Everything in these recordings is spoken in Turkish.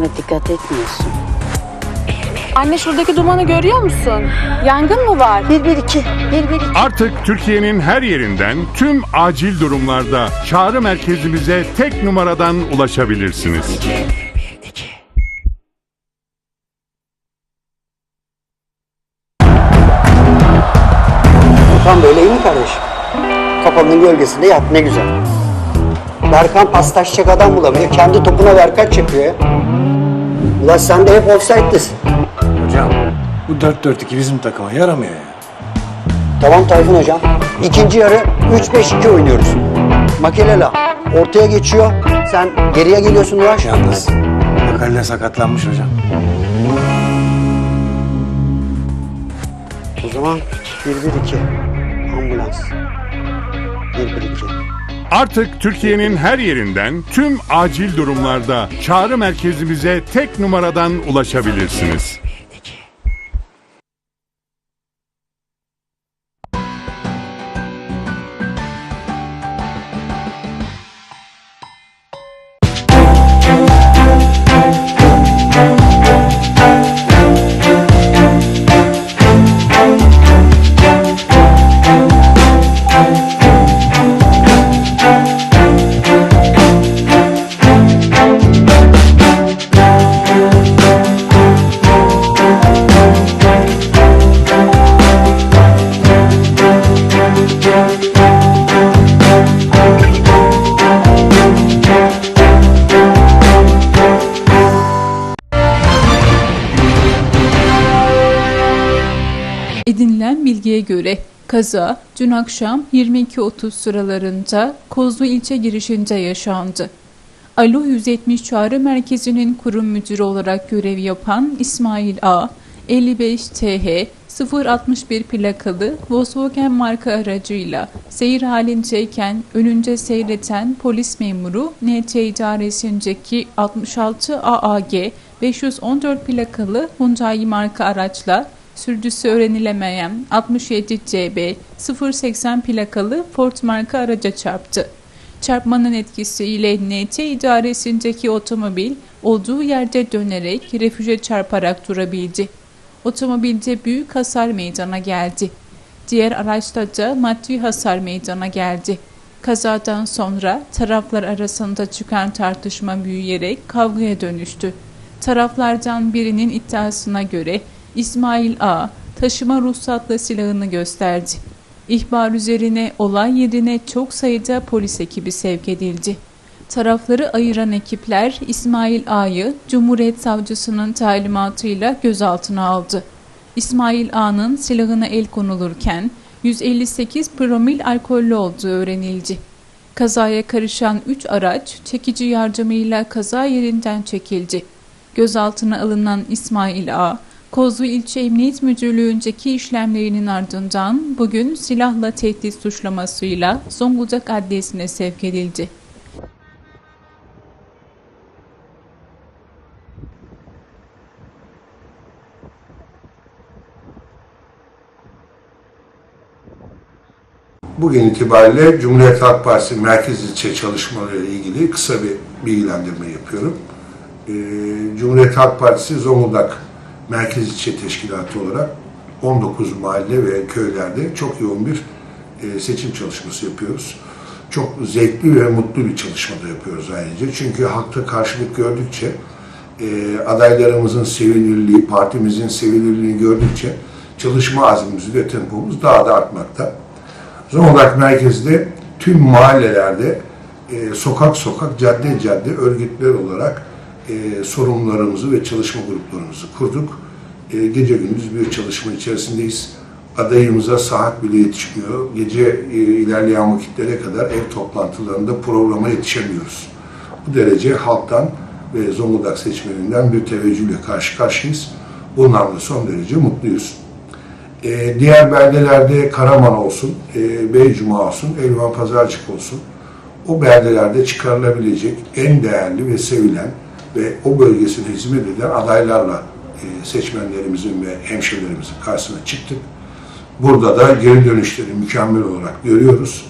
Kendine dikkat etmiyorsun. Anne şuradaki dumanı görüyor musun? Yangın mı var? 112, 112. Artık Türkiye'nin her yerinden tüm acil durumlarda çağrı merkezimize tek numaradan ulaşabilirsiniz. Tam böyle iyi mi kardeşim? Kafanın gölgesinde yat ne güzel. Berkan paslaşacak adam bulamıyor. Kendi topuna yapıyor ya. Ulan sen de hep offside'desin. Hocam bu 4-4-2 bizim takıma yaramıyor ya. Tamam Tayfun hocam. İkinci yarı 3-5-2 oynuyoruz. Makelela ortaya geçiyor. Sen geriye geliyorsun Ulaş. Yalnız Akalle sakatlanmış hocam. O zaman 1-1-2. Ambulans. 1-1-2. Artık Türkiye'nin her yerinden tüm acil durumlarda çağrı merkezimize tek numaradan ulaşabilirsiniz. Edinilen bilgiye göre kaza dün akşam 22.30 sıralarında Kozlu ilçe girişinde yaşandı. Alo 170 çağrı merkezinin kurum müdürü olarak görev yapan İsmail A. 55 TH 061 plakalı Volkswagen marka aracıyla seyir halindeyken önünde seyreten polis memuru NT idaresindeki 66 AAG 514 plakalı Hyundai marka araçla sürücüsü öğrenilemeyen 67 CB 080 plakalı Ford marka araca çarptı. Çarpmanın etkisiyle NT idaresindeki otomobil olduğu yerde dönerek refüje çarparak durabildi. Otomobilde büyük hasar meydana geldi. Diğer araçta da maddi hasar meydana geldi. Kazadan sonra taraflar arasında çıkan tartışma büyüyerek kavgaya dönüştü. Taraflardan birinin iddiasına göre İsmail A. taşıma ruhsatlı silahını gösterdi. İhbar üzerine olay yerine çok sayıda polis ekibi sevk edildi. Tarafları ayıran ekipler İsmail A'yı Cumhuriyet Savcısının talimatıyla gözaltına aldı. İsmail A'nın silahına el konulurken 158 promil alkollü olduğu öğrenildi. Kazaya karışan 3 araç çekici yardımıyla kaza yerinden çekildi. Gözaltına alınan İsmail A, Kozlu İlçe Emniyet Müdürlüğü'ndeki işlemlerinin ardından bugün silahla tehdit suçlamasıyla Zonguldak Adliyesi'ne sevk edildi. Bugün itibariyle Cumhuriyet Halk Partisi Merkez İlçe çalışmaları ile ilgili kısa bir bilgilendirme yapıyorum. Ee, Cumhuriyet Halk Partisi Zonguldak Merkez İlçe Teşkilatı olarak 19 mahalle ve köylerde çok yoğun bir e, seçim çalışması yapıyoruz. Çok zevkli ve mutlu bir çalışma da yapıyoruz ayrıca. Çünkü halkta karşılık gördükçe, e, adaylarımızın sevilirliği, partimizin sevilirliğini gördükçe çalışma azmimiz ve tempomuz daha da artmakta. Zonguldak merkezde tüm mahallelerde e, sokak sokak, cadde cadde örgütler olarak e, sorunlarımızı ve çalışma gruplarımızı kurduk. E, gece gündüz bir çalışma içerisindeyiz. Adayımıza saat bile yetişmiyor. Gece e, ilerleyen vakitlere kadar ev toplantılarında programa yetişemiyoruz. Bu derece halktan ve Zonguldak seçmeninden bir teveccühle karşı karşıyayız. Bundan da son derece mutluyuz. Ee, diğer beldelerde Karaman olsun, e, Beycuma olsun, Elvan Pazarcık olsun. O beldelerde çıkarılabilecek en değerli ve sevilen ve o bölgesine hizmet eden adaylarla e, seçmenlerimizin ve hemşehrilerimizin karşısına çıktık. Burada da geri dönüşleri mükemmel olarak görüyoruz.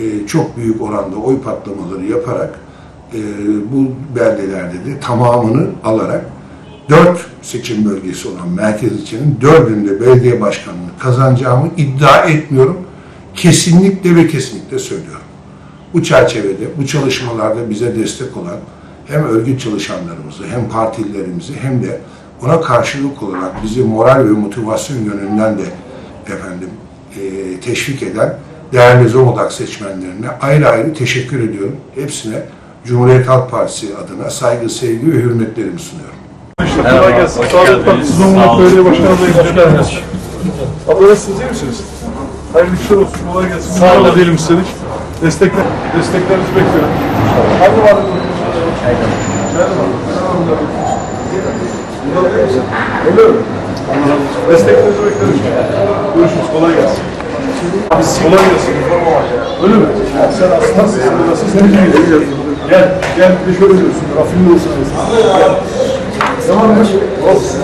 E, çok büyük oranda oy patlamaları yaparak e, bu beldelerde de tamamını alarak dört seçim bölgesi olan merkez ilçenin dördünde belediye başkanlığını kazanacağımı iddia etmiyorum. Kesinlikle ve kesinlikle söylüyorum. Bu çerçevede, bu çalışmalarda bize destek olan hem örgüt çalışanlarımızı, hem partililerimizi hem de ona karşılık olarak bizi moral ve motivasyon yönünden de efendim e, teşvik eden değerli Zonguldak seçmenlerine ayrı ayrı teşekkür ediyorum. Hepsine Cumhuriyet Halk Partisi adına saygı, sevgi ve hürmetlerimi sunuyorum. Kolay gelsin. Sağlık Partisi Zonguldak Belediye Başkanı adayı hoş geldiniz. Abla nasılsınız, iyi misiniz? Hayırlı işler olsun, kolay gelsin. Sağ olun. diyelim istedik. Destekler, desteklerinizi bekliyorum. Hadi var. Mi? Desteklerinizi bekleriz. Görüşürüz, kolay gelsin. Kolay gelsin. Öyle mi? Sen aslında sen nasılsın? Seni gibi Gel, gel bir de şöyle diyorsun. Rafinli olsun. Gel. Tamam mı? Olsun.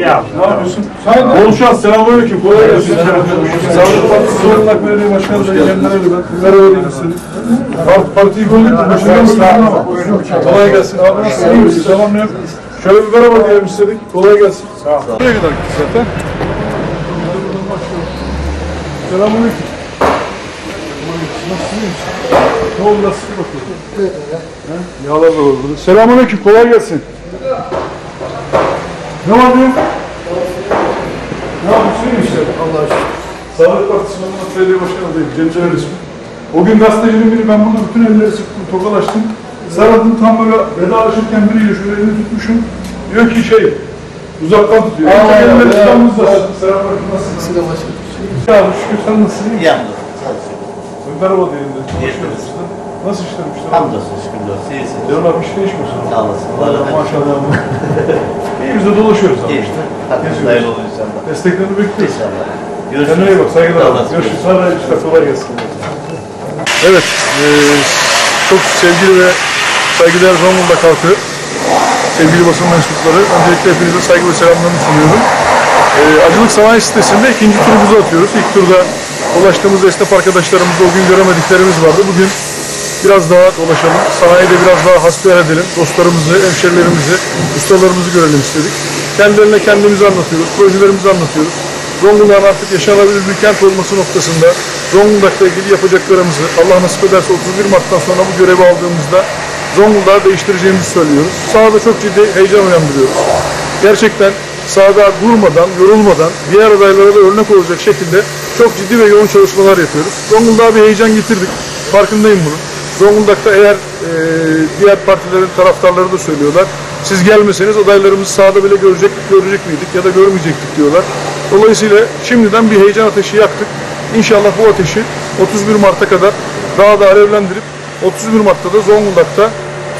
Ya, ne yapıyorsun? Bol şans, selamünaleyküm, kolay gelsin. Sağlık Partisi Zonguldak Belediye Başkanı da öyle ben. Partiyi gördük mü? Başkanı mısın? Kolay gelsin. Abi nasılsın? İyi misin? Tamam ne? Şöyle bir merhaba diyelim istedik. Kolay gelsin. Sağ ol. Nereye kadar gitti zaten? Selamünaleyküm. Nasılsın? Ne oldu nasıl bakıyorsun? Evet. Yağlar da var burada. Selamünaleyküm. Kolay gelsin. Ne var ne yok? Ne yapıyorsun? Misin? Allah'a şükür. Sağlık Partisi Manavgat Belediye Başkanı adayım. Cemcel ismi. O gün gazetecinin biri ben burada bütün elleri sıktım, tokalaştım. Sarıldım tam böyle vedalaşırken biriyle şöyle elini tutmuşum. Diyor ki şey, uzaktan tutuyor. Aa, elleri tutamızda. Selamünaleyküm, nasılsın? Selam Ya şükür sen nasılsın? İyi. Merhaba diyelim de. Geçmemiz. Nasıl işler işler? Hamdolsun şükürler. İyisin. Yarın abi iş değişmiyorsun. Sağ olasın. Valla Maşallah. İyi biz de dolaşıyoruz abi. Geçti. Geziyoruz. hayırlı olur inşallah. Desteklerini bekliyoruz. İnşallah. Kendine iyi bak. Saygılar. Görüşürüz. Hadi işte kolay gelsin. Evet. eee, çok sevgili ve saygıdeğer Zonguldak halkı, sevgili basın mensupları, öncelikle hepinize saygı ve selamlarımı sunuyorum. Eee Acılık Sanayi sitesinde ikinci turumuzu atıyoruz. İlk turda ulaştığımız esnaf arkadaşlarımızla o gün göremediklerimiz vardı. Bugün biraz daha dolaşalım, sanayide biraz daha hasbihal edelim, dostlarımızı, hemşerilerimizi, ustalarımızı görelim istedik. Kendilerine kendimizi anlatıyoruz, projelerimizi anlatıyoruz. Zonguldak'ın artık yaşanabilir bir kent olması noktasında Zonguldak'la ilgili yapacaklarımızı Allah nasip ederse 31 Mart'tan sonra bu görevi aldığımızda Zonguldak'ı değiştireceğimizi söylüyoruz. Sahada çok ciddi heyecan uyandırıyoruz. Gerçekten sahada durmadan, yorulmadan diğer adaylara da örnek olacak şekilde çok ciddi ve yoğun çalışmalar yapıyoruz. Zonguldak'a bir heyecan getirdik. Farkındayım bunun. Zonguldak'ta eğer e, diğer partilerin taraftarları da söylüyorlar. Siz gelmeseniz adaylarımızı sahada bile görecek, görecek miydik ya da görmeyecektik diyorlar. Dolayısıyla şimdiden bir heyecan ateşi yaktık. İnşallah bu ateşi 31 Mart'a kadar daha da alevlendirip 31 Mart'ta da Zonguldak'ta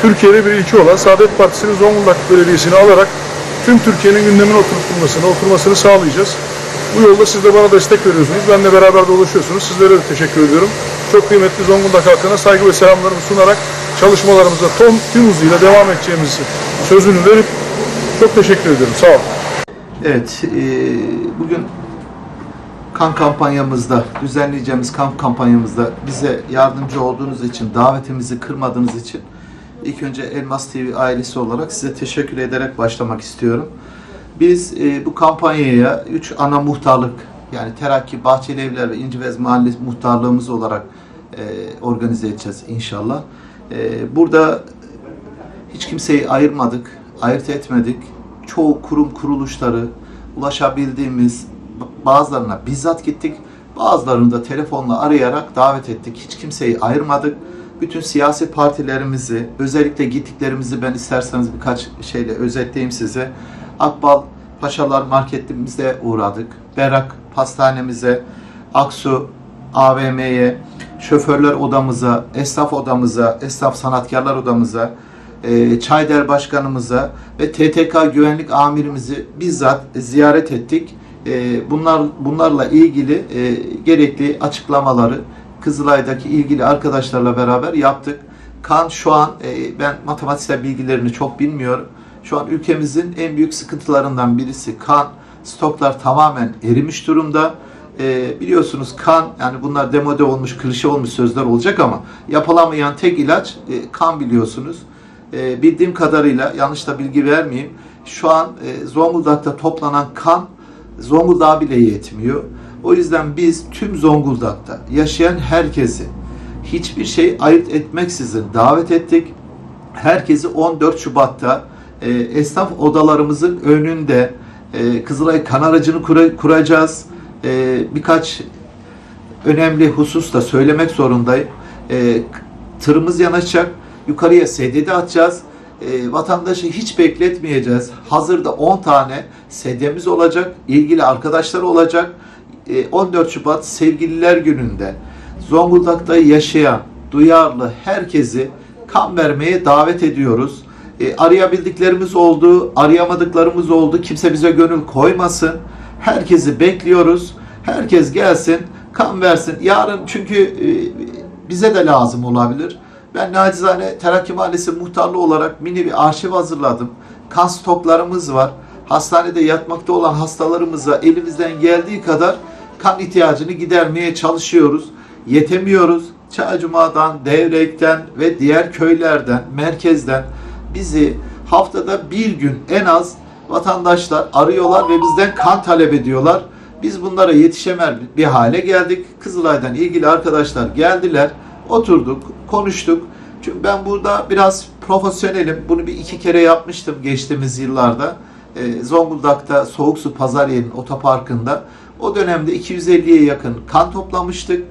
Türkiye'de bir ilki olan Saadet Partisi'nin Zonguldak Belediyesi'ni alarak tüm Türkiye'nin gündemine oturtulmasını, oturmasını sağlayacağız. Bu yolda siz de bana destek veriyorsunuz. Benle beraber dolaşıyorsunuz. Sizlere de teşekkür ediyorum. Çok kıymetli Zonguldak halkına saygı ve selamlarımı sunarak çalışmalarımıza tüm, tüm hızıyla devam edeceğimizi sözünü verip çok teşekkür ediyorum. Sağ olun. Evet, e, bugün kan kampanyamızda, düzenleyeceğimiz kamp kampanyamızda bize yardımcı olduğunuz için, davetimizi kırmadığınız için ilk önce Elmas TV ailesi olarak size teşekkür ederek başlamak istiyorum. Biz e, bu kampanyaya üç ana muhtarlık, yani Terakki, Bahçeli Evler ve İncivez Mahallesi muhtarlığımız olarak e, organize edeceğiz inşallah. E, burada hiç kimseyi ayırmadık, ayırt etmedik. Çoğu kurum kuruluşları ulaşabildiğimiz bazılarına bizzat gittik. Bazılarını da telefonla arayarak davet ettik. Hiç kimseyi ayırmadık. Bütün siyasi partilerimizi, özellikle gittiklerimizi ben isterseniz birkaç şeyle özetleyeyim size. Akbal Paşalar Marketimizde uğradık. Berrak Pastanemize, Aksu AVM'ye, şoförler odamıza, esnaf odamıza, esnaf sanatkarlar odamıza, e, Çayder Başkanımıza ve TTK Güvenlik Amirimizi bizzat ziyaret ettik. E, bunlar bunlarla ilgili e, gerekli açıklamaları Kızılay'daki ilgili arkadaşlarla beraber yaptık. Kan şu an e, ben matematiksel bilgilerini çok bilmiyorum. Şu an ülkemizin en büyük sıkıntılarından birisi kan Stoklar tamamen erimiş durumda. Ee, biliyorsunuz kan yani bunlar demode olmuş, klişe olmuş sözler olacak ama yapılamayan tek ilaç e, kan biliyorsunuz. E, bildiğim kadarıyla yanlış da bilgi vermeyeyim. Şu an e, Zonguldak'ta toplanan kan Zonguldak'a bile yetmiyor. O yüzden biz tüm Zonguldak'ta yaşayan herkesi hiçbir şey ayırt etmeksizin davet ettik. Herkesi 14 Şubat'ta e, esnaf odalarımızın önünde e, Kızılay kan aracını kura- kuracağız. E, birkaç önemli husus da söylemek zorundayım. E, tırımız yanaşacak. Yukarıya SDD atacağız. E, vatandaşı hiç bekletmeyeceğiz. Hazırda 10 tane SD'miz olacak. ilgili arkadaşlar olacak. E, 14 Şubat Sevgililer Günü'nde Zonguldak'ta yaşayan, duyarlı herkesi kan vermeye davet ediyoruz. E, arayabildiklerimiz oldu, arayamadıklarımız oldu. Kimse bize gönül koymasın. Herkesi bekliyoruz. Herkes gelsin, kan versin. Yarın çünkü e, bize de lazım olabilir. Ben nacizane Terakki Mahallesi muhtarlığı olarak mini bir arşiv hazırladım. Kan stoklarımız var. Hastanede yatmakta olan hastalarımıza elimizden geldiği kadar kan ihtiyacını gidermeye çalışıyoruz. Yetemiyoruz. Çağcuma'dan, Devrek'ten ve diğer köylerden, merkezden bizi haftada bir gün en az vatandaşlar arıyorlar ve bizden kan talep ediyorlar. Biz bunlara yetişemez bir hale geldik. Kızılay'dan ilgili arkadaşlar geldiler. Oturduk, konuştuk. Çünkü ben burada biraz profesyonelim. Bunu bir iki kere yapmıştım geçtiğimiz yıllarda. Ee, Zonguldak'ta Soğuk Su Pazar Yerinin otoparkında. O dönemde 250'ye yakın kan toplamıştık.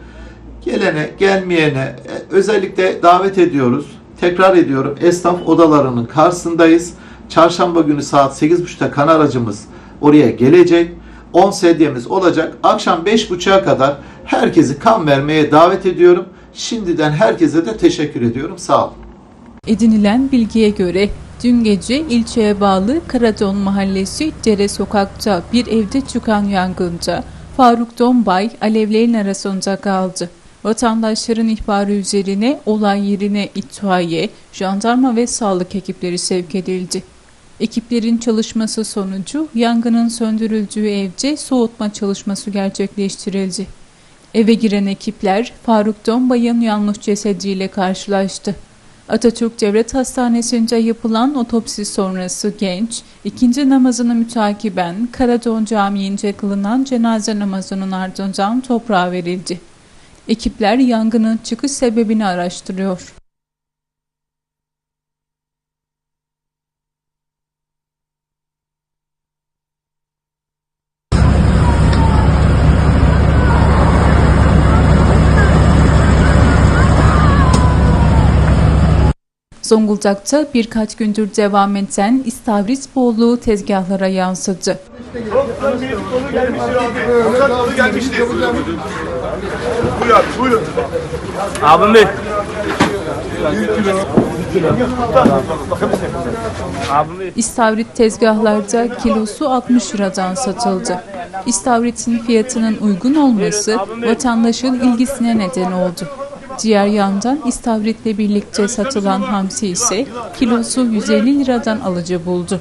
Gelene, gelmeyene e, özellikle davet ediyoruz. Tekrar ediyorum esnaf odalarının karşısındayız. Çarşamba günü saat 8.30'da kan aracımız oraya gelecek. 10 sedyemiz olacak. Akşam 5.30'a kadar herkesi kan vermeye davet ediyorum. Şimdiden herkese de teşekkür ediyorum. Sağ olun. Edinilen bilgiye göre dün gece ilçeye bağlı Karadon Mahallesi Dere Sokak'ta bir evde çıkan yangında Faruk Donbay alevlerin arasında kaldı. Vatandaşların ihbarı üzerine olay yerine itfaiye, jandarma ve sağlık ekipleri sevk edildi. Ekiplerin çalışması sonucu yangının söndürüldüğü evde soğutma çalışması gerçekleştirildi. Eve giren ekipler Faruk Donbay'ın yanlış cesediyle karşılaştı. Atatürk Devlet Hastanesi'nde yapılan otopsi sonrası genç, ikinci namazını mütakiben Karadon Camii'nce kılınan cenaze namazının ardından toprağa verildi. Ekipler yangının çıkış sebebini araştırıyor. Zonguldak'ta birkaç gündür devam eden istavrit bolluğu tezgahlara yansıdı. Abim Bey. İstavrit tezgahlarda kilosu 60 liradan satıldı. İstavritin fiyatının uygun olması vatandaşın ilgisine neden oldu. Diğer yandan istavritle birlikte satılan hamsi ise kilosu 150 liradan alıcı buldu.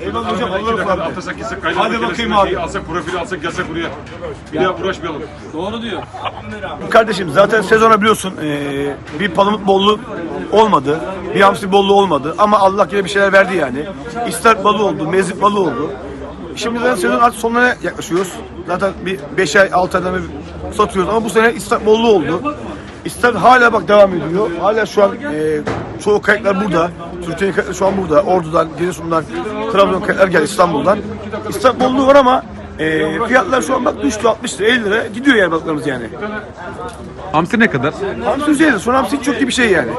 Eyvallah hocam Allah'a emanet Atlasak gitsek kaynağı Hadi bakayım abi. Alsak profili alsak gelsek buraya. Bir daha uğraşmayalım. Doğru diyor. Kardeşim zaten sezona biliyorsun eee, bir palamut bolluğu olmadı. Bir hamsi bolluğu olmadı. Ama Allah yine bir şeyler verdi yani. İster balığı oldu, mezip balığı oldu. Şimdi zaten sezon artık sonuna yaklaşıyoruz. Zaten bir 5 ay 6 aydan bir satıyoruz ama bu sene İstak bolluğu oldu. İstak hala bak devam ediyor. Hala şu an eee çoğu kayıtlar burada. Türkiye'nin kayıtları şu an burada. Ordu'dan, Giresun'dan, Trabzon kayıtlar geldi İstanbul'dan. İstak bolluğu var ama eee, fiyatlar şu an bak düştü 60 lira 50 lira gidiyor yer balıklarımız yani. Hamsi ne kadar? Hamsi üzerinde. Son hamsi çok iyi bir şey yani.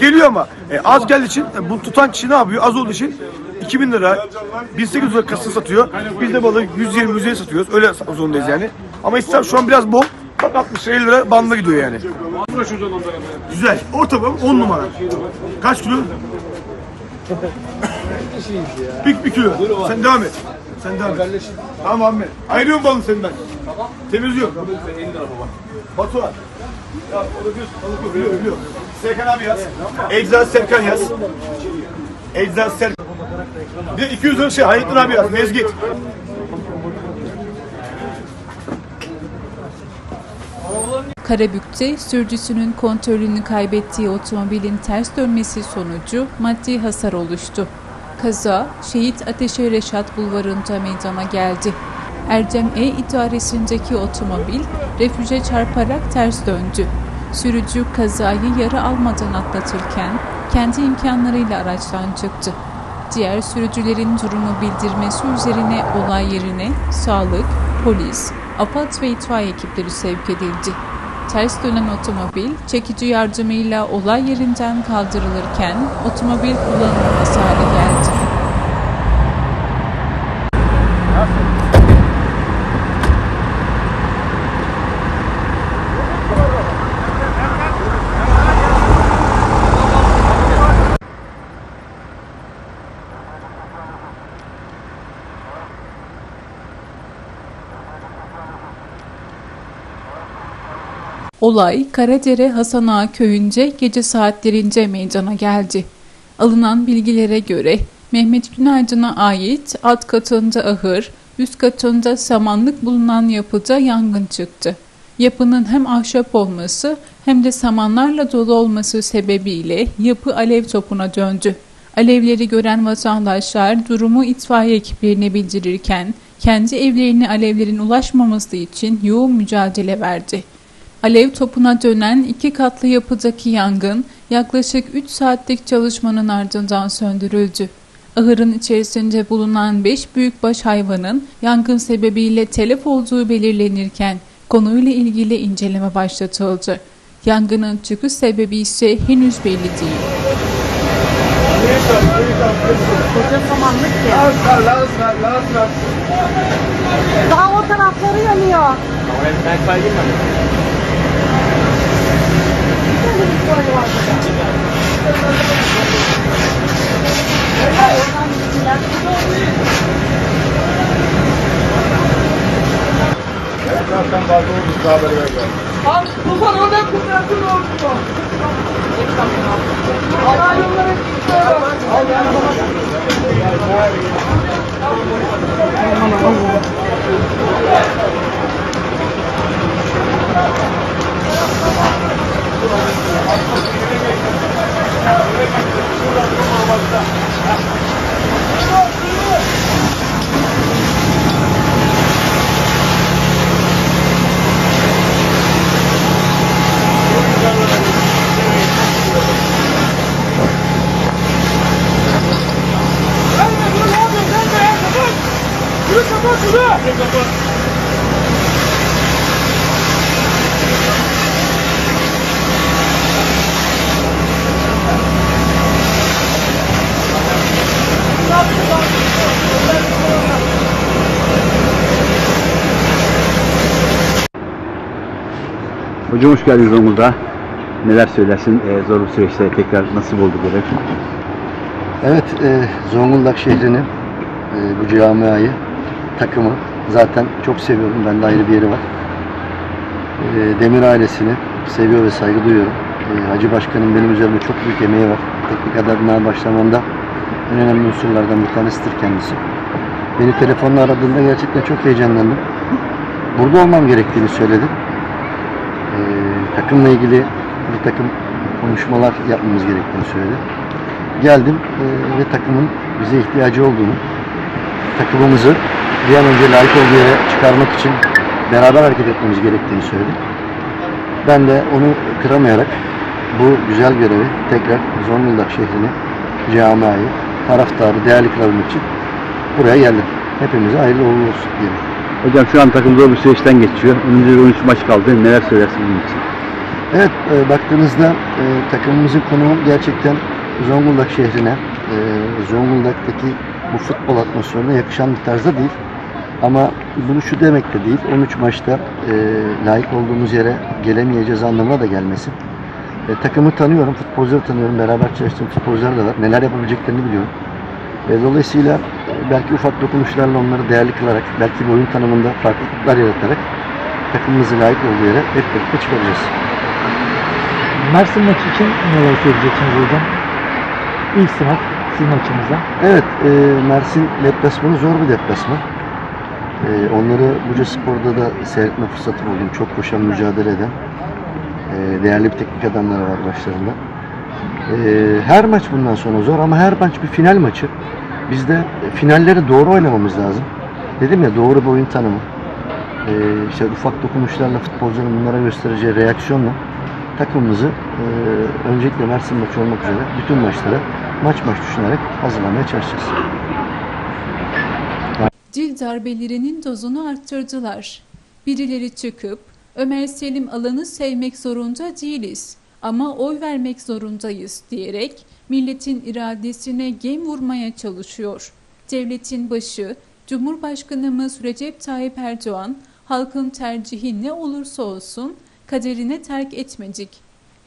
Geliyor ama e, az geldiği için e, bu tutan kişi ne yapıyor? Az olduğu için 2000 lira, 1800 lira kasını satıyor. Biz de balığı 120 150 satıyoruz. Öyle satmak zorundayız yani. Ama İslam şu an biraz bol. Bak 60 lira 50 lira bandına gidiyor yani. Güzel. Orta bak 10 numara. Kaç kilo? bir, bir kilo. Sen devam et. Sen devam et. Tamam Ahmet. Ayrıyorum balını senden. Tamam. Temizliyorum. Batuhan. Ya orada göz balık yok, biliyor, biliyor. Serkan abi yaz. Eczaz Serkan yaz. Eczaz Serkan. Bir de 200 lira şey Hayrettin abi yaz. Mezgit. Karabük'te sürücüsünün kontrolünü kaybettiği otomobilin ters dönmesi sonucu maddi hasar oluştu. Kaza Şehit Ateşe Reşat Bulvarı'nda meydana geldi. Erdem E idaresindeki otomobil refüje çarparak ters döndü. Sürücü kazayı yara almadan atlatırken kendi imkanlarıyla araçtan çıktı. Diğer sürücülerin durumu bildirmesi üzerine olay yerine sağlık, polis, AFAD ve itfaiye ekipleri sevk edildi. Ters dönen otomobil çekici yardımıyla olay yerinden kaldırılırken otomobil kullanılmaz hale geldi. Olay Karadere Hasan Ağa köyünce gece saatlerinde meydana geldi. Alınan bilgilere göre Mehmet Günaydın'a ait alt katında ahır, üst katında samanlık bulunan yapıda yangın çıktı. Yapının hem ahşap olması hem de samanlarla dolu olması sebebiyle yapı alev topuna döndü. Alevleri gören vatandaşlar durumu itfaiye ekiplerine bildirirken kendi evlerine alevlerin ulaşmaması için yoğun mücadele verdi. Alev topuna dönen iki katlı yapıdaki yangın yaklaşık 3 saatlik çalışmanın ardından söndürüldü. Ahırın içerisinde bulunan 5 büyükbaş hayvanın yangın sebebiyle telef olduğu belirlenirken konuyla ilgili inceleme başlatıldı. Yangının çıkış sebebi ise henüz belli değil. Daha o tarafları yanıyor. Zaten bazı olmuş daha böyle geldi. Abi tufan oradan kurtarsın olmuş mu? Allah'a yollara gidiyorum. Allah'a yollara gidiyorum. Thank you. Hocam hoş geldiniz Zonguldak'a. Neler söylersin? Ee, zor bir süreçte tekrar nasıl oldu görev? Evet, e, Zonguldak şehrini, e, bu camiayı, takımı zaten çok seviyorum. Bende ayrı bir yeri var. E, Demir ailesini seviyor ve saygı duyuyorum. E, Hacı Başkan'ın benim üzerimde çok büyük emeği var. Teknik adamlığa başlamamda en önemli unsurlardan bir tanesidir kendisi. Beni telefonla aradığında gerçekten çok heyecanlandım. Burada olmam gerektiğini söyledi. E, takımla ilgili bir takım konuşmalar yapmamız gerektiğini söyledi geldim e, ve takımın bize ihtiyacı olduğunu, takımımızı bir an önce layık olduğu yere çıkarmak için beraber hareket etmemiz gerektiğini söyledi. Ben de onu kıramayarak bu güzel görevi tekrar Zonguldak şehrini, camiayı, taraftarı değerli kılabilmek için buraya geldim. Hepimize hayırlı uğurlu olsun diyelim. Hocam şu an takım zor bir süreçten geçiyor. Önümüzde bir 13 maç kaldı. Neler söylersin bunun için? Evet, e, baktığınızda e, takımımızın konumu gerçekten Zonguldak şehrine, e, Zonguldak'taki bu futbol atmosferine yakışan bir tarzda değil. Ama bunu şu demek de değil, 13 maçta e, layık olduğumuz yere gelemeyeceğiz anlamına da gelmesin. E, takımı tanıyorum, futbolcuları tanıyorum, beraber çalıştığım futbolcular da var. Neler yapabileceklerini biliyorum. E, dolayısıyla belki ufak dokunuşlarla onları değerli kılarak, belki bir oyun tanımında farklılıklar yaratarak takımımızı layık olduğu yere hep birlikte çıkaracağız. Mersin maçı için neler söyleyeceksiniz hocam? İlk sınav sizin açınızdan? Evet, e, Mersin deplasmanı zor bir deplasman. E, onları Buca Spor'da da seyretme fırsatı buldum. Çok koşan, mücadele eden e, değerli bir teknik adamları var başlarında. E, her maç bundan sonra zor ama her maç bir final maçı. Biz de finalleri doğru oynamamız lazım. Dedim ya doğru bir oyun tanımı. E, işte ufak dokunuşlarla futbolcuların bunlara göstereceği reaksiyonla takımımızı e, öncelikle Mersin maçı olmak üzere bütün maçlara maç maç düşünerek hazırlamaya çalışacağız. Dil darbelerinin dozunu arttırdılar. Birileri çıkıp Ömer Selim alanı sevmek zorunda değiliz ama oy vermek zorundayız diyerek milletin iradesine gem vurmaya çalışıyor. Devletin başı Cumhurbaşkanımız Recep Tayyip Erdoğan halkın tercihi ne olursa olsun kaderine terk etmedik.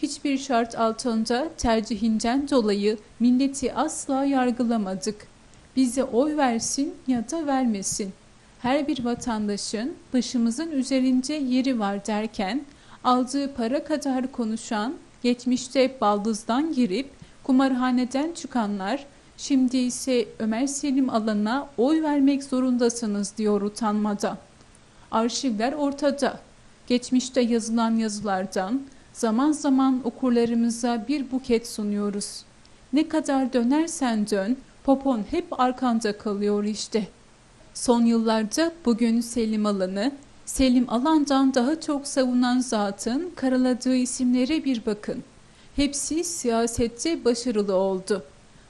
Hiçbir şart altında tercihinden dolayı milleti asla yargılamadık. Bize oy versin ya da vermesin. Her bir vatandaşın başımızın üzerinde yeri var derken aldığı para kadar konuşan, geçmişte baldızdan girip kumarhaneden çıkanlar şimdi ise Ömer Selim alana oy vermek zorundasınız diyor utanmada. Arşivler ortada. Geçmişte yazılan yazılardan zaman zaman okurlarımıza bir buket sunuyoruz. Ne kadar dönersen dön, popon hep arkanda kalıyor işte. Son yıllarda bugün Selim Alan'ı, Selim Alan'dan daha çok savunan zatın karaladığı isimlere bir bakın. Hepsi siyasette başarılı oldu.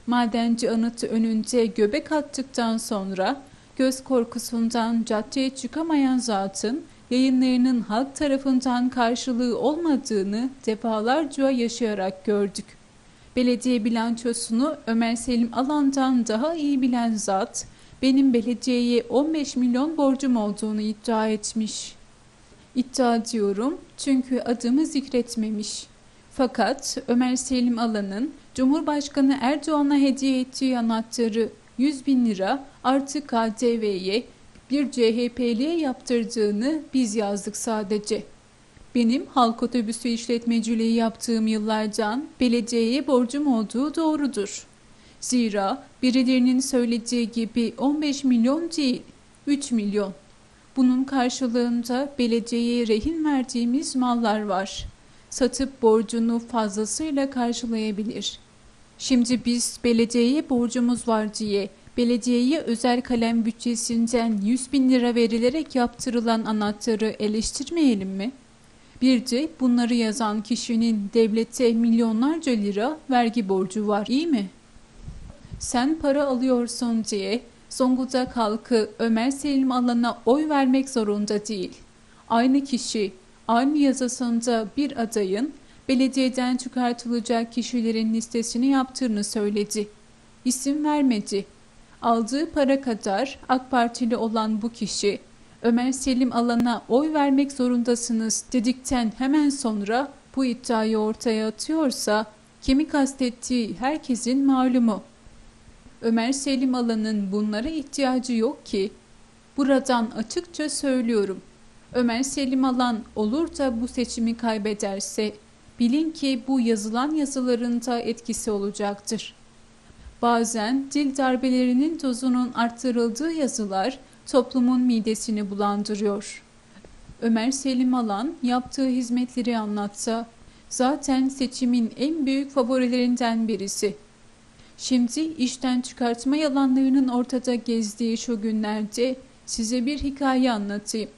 Madenci anıtı önünde göbek attıktan sonra göz korkusundan caddeye çıkamayan zatın yayınlarının halk tarafından karşılığı olmadığını defalarca yaşayarak gördük. Belediye bilançosunu Ömer Selim Alan'dan daha iyi bilen zat, benim belediyeye 15 milyon borcum olduğunu iddia etmiş. İddia diyorum çünkü adımı zikretmemiş. Fakat Ömer Selim Alan'ın Cumhurbaşkanı Erdoğan'a hediye ettiği anahtarı 100 bin lira artı KDV'ye bir CHP'liye yaptırdığını biz yazdık sadece. Benim halk otobüsü işletmeciliği yaptığım yıllardan belediyeye borcum olduğu doğrudur. Zira birilerinin söylediği gibi 15 milyon değil, 3 milyon. Bunun karşılığında belediyeye rehin verdiğimiz mallar var. Satıp borcunu fazlasıyla karşılayabilir. Şimdi biz belediyeye borcumuz var diye belediyeye özel kalem bütçesinden 100 bin lira verilerek yaptırılan anahtarı eleştirmeyelim mi? Bir de bunları yazan kişinin devlete milyonlarca lira vergi borcu var, iyi mi? Sen para alıyorsun diye Zonguldak halkı Ömer Selim Alan'a oy vermek zorunda değil. Aynı kişi aynı yazısında bir adayın belediyeden çıkartılacak kişilerin listesini yaptığını söyledi. İsim vermedi. Aldığı para kadar AK Partili olan bu kişi Ömer Selim Alan'a oy vermek zorundasınız dedikten hemen sonra bu iddiayı ortaya atıyorsa kimi kastettiği herkesin malumu. Ömer Selim Alan'ın bunlara ihtiyacı yok ki. Buradan açıkça söylüyorum. Ömer Selim Alan olur da bu seçimi kaybederse bilin ki bu yazılan yazılarında etkisi olacaktır. Bazen dil darbelerinin dozunun arttırıldığı yazılar toplumun midesini bulandırıyor. Ömer Selim Alan yaptığı hizmetleri anlatsa zaten seçimin en büyük favorilerinden birisi. Şimdi işten çıkartma yalanlarının ortada gezdiği şu günlerde size bir hikaye anlatayım.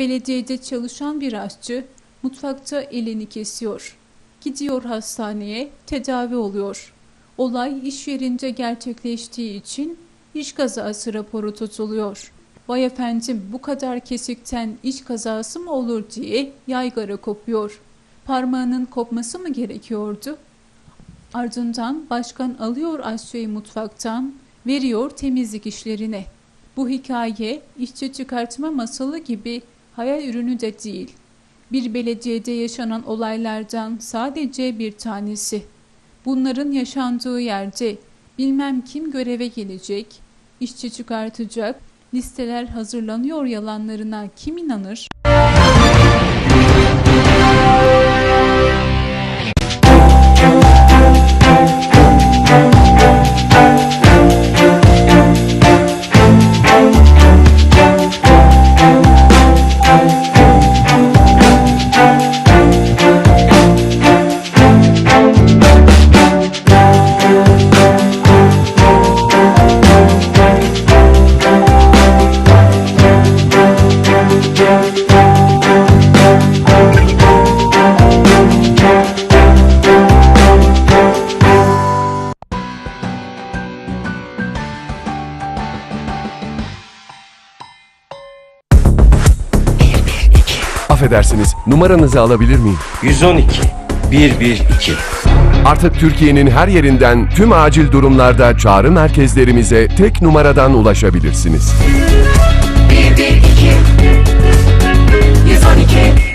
Belediyede çalışan bir aşçı mutfakta elini kesiyor. Gidiyor hastaneye, tedavi oluyor. Olay iş yerinde gerçekleştiği için iş kazası raporu tutuluyor. Vay efendim bu kadar kesikten iş kazası mı olur diye yaygara kopuyor. Parmağının kopması mı gerekiyordu? Ardından başkan alıyor aşçıyı mutfaktan, veriyor temizlik işlerine. Bu hikaye işçi çıkartma masalı gibi hayal ürünü de değil. Bir belediyede yaşanan olaylardan sadece bir tanesi. Bunların yaşandığı yerde bilmem kim göreve gelecek, işçi çıkartacak, listeler hazırlanıyor yalanlarına kim inanır? Numaranızı alabilir miyim? 112 112 Artık Türkiye'nin her yerinden tüm acil durumlarda çağrı merkezlerimize tek numaradan ulaşabilirsiniz. 112 112